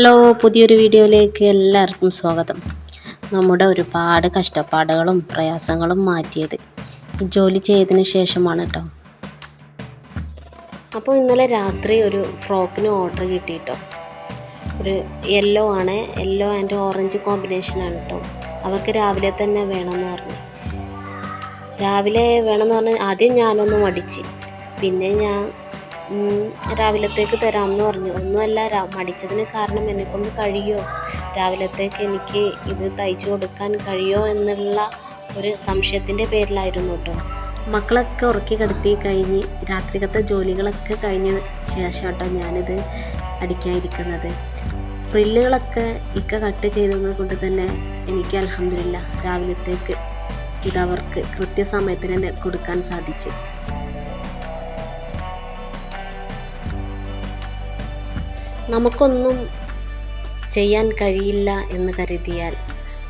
Hello പുതിയൊരു വീഡിയോയിലേക്ക് എല്ലാവർക്കും സ്വാഗതം. നമ്മുടെ ഒരുപാട് കഷ്ടപ്പാടുകളും പ്രയാസങ്ങളും മാറ്റിയത് ജോലി ചെയ്തതിന് ശേഷമാണ് കേട്ടോ. അപ്പോൾ ഇന്നലെ രാത്രി ഒരു ഫ്രോക്കിന് ഓർഡർ കിട്ടി കേട്ടോ ഒരു യെല്ലോ ആണ് യെല്ലോ ആൻഡ് ഓറഞ്ച് കോമ്പിനേഷനാണ് കേട്ടോ. അവർക്ക് രാവിലെ തന്നെ വേണമെന്ന് പറഞ്ഞു. രാവിലെ വേണമെന്ന് പറഞ്ഞ് ആദ്യം ഞാനൊന്ന് മടിച്ച്. പിന്നെ ഞാൻ രാവിലത്തേക്ക് തരാമെന്ന് പറഞ്ഞു. ഒന്നുമല്ല മടിച്ചതിന് കാരണം എന്നെക്കൊണ്ട് കഴിയുമോ രാവിലത്തേക്ക് എനിക്ക് ഇത് തയ്ച്ചു കൊടുക്കാൻ കഴിയുമോ എന്നുള്ള ഒരു സംശയത്തിന്റെ പേരിലായിരുന്നു കേട്ടോ മക്കളൊക്കെ ഉറക്കി കിടത്തി കഴിഞ്ഞ് രാത്രികത്തെ ജോലികളൊക്കെ കഴിഞ്ഞ ശേഷം കേട്ടോ ഞാനിത് അടിക്കാതിരിക്കുന്നത് ഫ്രില്ലുകളൊക്കെ ഇക്ക കട്ട് ചെയ്തത് കൊണ്ട് തന്നെ എനിക്ക് അലഹമില്ല രാവിലത്തേക്ക് ഇതവർക്ക് കൃത്യസമയത്തിന് തന്നെ കൊടുക്കാൻ സാധിച്ചു. നമുക്കൊന്നും ചെയ്യാൻ കഴിയില്ല എന്ന് കരുതിയാൽ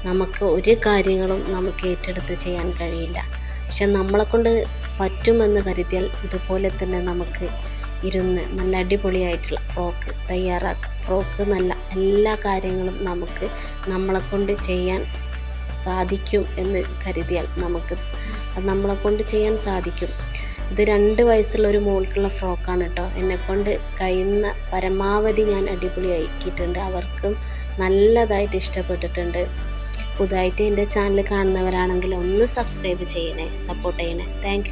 നമുക്ക് ഒരു കാര്യങ്ങളും നമുക്ക് ഏറ്റെടുത്ത് ചെയ്യാൻ കഴിയില്ല. പക്ഷെ നമ്മളെക്കൊണ്ട് പറ്റുമെന്ന് കരുതിയാൽ ഇതുപോലെ തന്നെ നമുക്ക് ഇരുന്ന് നല്ല അടിപൊളിയായിട്ടുള്ള ഫ്രോക്ക് തയ്യാറാക്കാം. ഫ്രോക്ക് നല്ല എല്ലാ കാര്യങ്ങളും നമുക്ക് നമ്മളെക്കൊണ്ട് ചെയ്യാൻ സാധിക്കും എന്ന് കരുതിയാൽ നമുക്ക് നമ്മളെക്കൊണ്ട് നമ്മളെ കൊണ്ട് ചെയ്യാൻ സാധിക്കും. ഇത് രണ്ട് വയസ്സുള്ള ഒരു മോൾക്കുള്ള ഫ്രോക്കാണ് കേട്ടോ. എന്നെക്കൊണ്ട് കഴിയുന്ന പരമാവധി ഞാൻ അടിപൊളി ആക്കിയിട്ടുണ്ട് അവർക്കും നല്ലതായിട്ട് ഇഷ്ടപ്പെട്ടിട്ടുണ്ട്. പുതുതായിട്ട് എന്റെ ചാനൽ കാണുന്നവരാണെങ്കിൽ ഒന്ന് സബ്സ്ക്രൈബ് ചെയ്യണേ സപ്പോർട്ട് ചെയ്യണേ. താങ്ക്